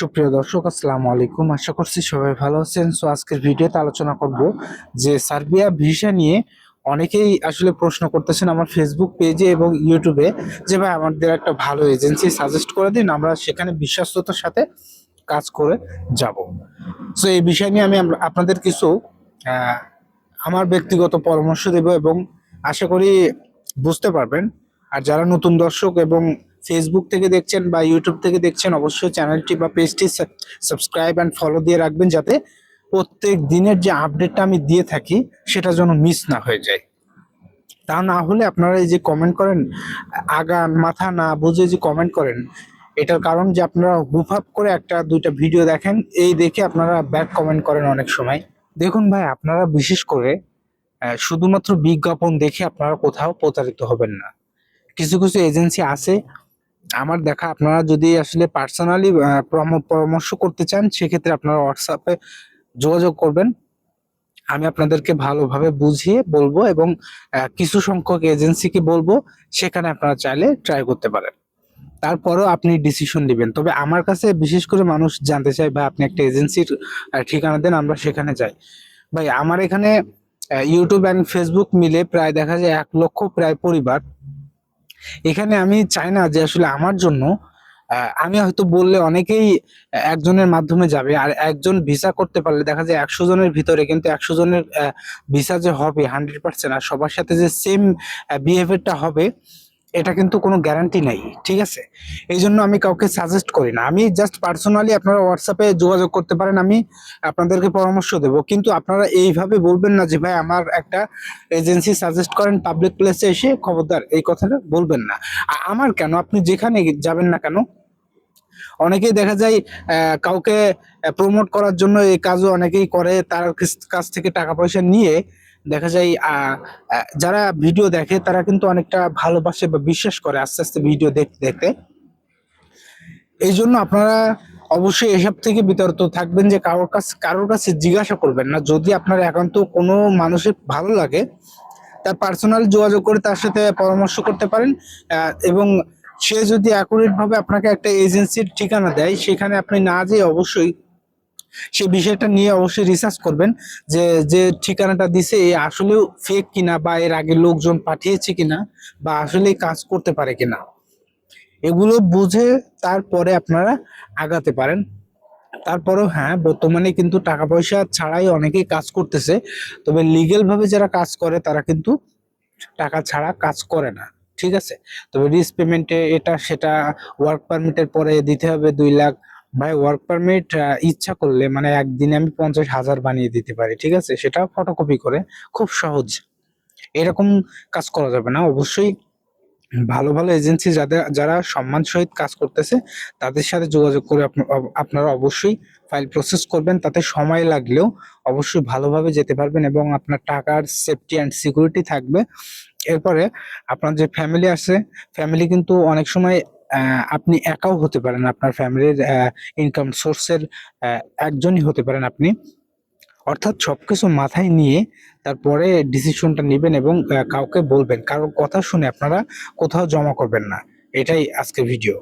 সুপ্রিয় দর্শক, আসসালামু আলাইকুম। আশা করছি সবাই ভালো আছেন। সো আজকের ভিডিওতে আলোচনা করব যে সার্বিয়া ভিসা নিয়ে অনেকেই আসলে প্রশ্ন করতেছেন আমার ফেসবুক পেজে এবং ইউটিউবে যে, ভাই, আমাদের একটা ভালো এজেন্সি সাজেস্ট করে দিন, আমরা সেখানে বিশ্বস্ততার সাথে কাজ করে যাব। সো এই বিষয় নিয়ে আমি আপনাদের কিছু আমার ব্যক্তিগত পরামর্শ দেব এবং আশা করি বুঝতে পারবেন। আর যারা নতুন দর্শক এবং ফেসবুক থেকে দেখছেন বা ইউটিউব থেকে দেখছেন, অবশ্যই চ্যানেলটি বা পেজটি সাবস্ক্রাইব অ্যান্ড ফলো দিয়ে রাখবেন যাতে প্রত্যেক দিনের যে আপডেটটা আমি দিয়ে থাকি, সেটা যেন মিস না হয়ে যায়। তা না হলে আপনারা এই যে কমেন্ট করেন আগান মাথা না বুঝে যে কমেন্ট করেন, এটার কারণ যে আপনারা হাপ করে একটা দুইটা ভিডিও দেখেন, এই দেখে আপনারা ব্যাক কমেন্ট করেন অনেক সময়। দেখুন ভাই, আপনারা বিশেষ করে শুধুমাত্র বিজ্ঞাপন দেখে আপনারা কোথাও প্রতারিত হবেন না। কিছু কিছু এজেন্সি আছে আমার দেখা, আপনারা যদি আসলে পার্সোনালি পরামর্শ করতে চান, সেক্ষেত্রে আপনারা হোয়াটসঅ্যাপে যোগাযোগ করবেন। আমি আপনাদেরকে ভালোভাবে বুঝিয়ে বলব এবং কিছু সংখ্যক এজেন্সিকে বলব, সেখানে আপনারা চাইলে ট্রাই করতে পারেন। তারপরেও আপনি ডিসিশন নেবেন। তবে আমার কাছে বিশেষ করে মানুষ জানতে চায় বা আপনি একটা এজেন্সির ঠিকানা দেন, আমরা সেখানে যাই। ভাই, আমার এখানে ইউটিউব অ্যান্ড ফেসবুক মিলে প্রায় দেখা যায় এক লক্ষ প্রায় পরিবার এখানে আমি চাই না যে আসলে আমার জন্য আমি হয়তো বললে অনেকেই একজনের মাধ্যমে যাবে আর একজন ভিসা করতে পারলে দেখা যায় একশো জনের ভিতরে কিন্তু একশো জনের ভিসা যে হবে হান্ড্রেড পার্সেন্ট আর সবার সাথে যে সেম বিহেভিয়ারটা হবে এটা কিন্তু কোনো গ্যারান্টি নাই, ঠিক আছে? এই জন্য আমি কাউকে সাজেস্ট করি না। আমি জাস্ট পার্সোনালি আপনারা হোয়াটসঅ্যাপে যোগাযোগ করতে পারেন, আমি আপনাদেরকে পরামর্শ দেব। কিন্তু আপনারা এইভাবে বলবেন না যে, ভাই, আমার একটা এজেন্সি সাজেস্ট করেন পাবলিক প্লেসে এসে খবরদার, এই কথাটা বলবেন না। আমার কেন? আপনি যেখানে যাবেন না কেন? অনেকেই দেখা যায় কাউকে প্রমোট করার জন্য এই কাজও অনেকেই করে, তার কাছ থেকে টাকা পয়সা নিয়ে দেখা যায় যারা ভিডিও দেখে তারা কিন্তু অনেকটা ভালোবাসে বা বিশ্বাস করে আস্তে আস্তে ভিডিও দেখতে দেখতে। এই জন্য আপনারা অবশ্যই এসব থেকে বিতর্ক থাকবেন যে কারোর কাছে কারোর কাছে জিজ্ঞাসা করবেন না। যদি আপনার একান্ত কোনো মানুষের ভালো লাগে, তার পার্সোনাল যোগাযোগ করে তার সাথে পরামর্শ করতে পারেন এবং সে যদি অ্যাকুরেট ভাবে আপনাকে একটা এজেন্সির ঠিকানা দেয়, সেখানে আপনি না যেয়ে অবশ্যই সেই বিষয়টা নিয়ে অবশ্যই রিসার্চ করবেন যে যে ঠিকানাটা দিছে, এ আসলেও ফেক কিনা বা এর আগে লোকজন পাঠিয়েছে কিনা বা আসলে কাজ করতে পারে কিনা। এগুলো বুঝে তারপরে আপনারা আগাতে পারেন। তারপরেও হ্যাঁ বর্তমানে কিন্তু টাকা পয়সা ছাড়াই অনেকেই কাজ করতেছে। তবে লিগেল ভাবে যারা কাজ করে, তারা কিন্তু টাকা ছাড়া কাজ করে না, ঠিক আছে? তবে রিস পেমেন্টে এটা, সেটা ওয়ার্ক পারমিটের পরে দিতে হবে দুই লাখ। ভাই ওয়ার্ক পারমিট ইচ্ছা করলে মানে একদিনে আমি পঞ্চাশ হাজার বানিয়ে দিতে পারি, ঠিক আছে? সেটা ফটোকপি করে খুব সহজ। এরকম কাজ করা যাবে না। অবশ্যই ভালো ভালো এজেন্সি যাদের, যারা সম্মান সহিত কাজ করতেছে, তাদের সাথে যোগাযোগ করে আপনা- আপনারা অবশ্যই ফাইল প্রসেস করবেন। তাতে সময় লাগলেও অবশ্যই ভালোভাবে যেতে পারবেন এবং আপনার টাকার সেফটি অ্যান্ড সিকিউরিটি থাকবে। এরপরে আপনার যে ফ্যামিলি আছে ফ্যামিলি কিন্তু অনেক সময় আপনি একাও হতে পারেন, আপনার ফ্যামিলির ইনকাম সোর্সের একজনই হতে পারেন আপনি। অর্থাৎ সব কিছু মাথায় নিয়ে তারপরে ডিসিশনটা নেবেন এবং কাউকে বলবেন। কারোর কথা শুনে আপনারা কোথাও জমা করবেন না। এটাই আজকে ভিডিও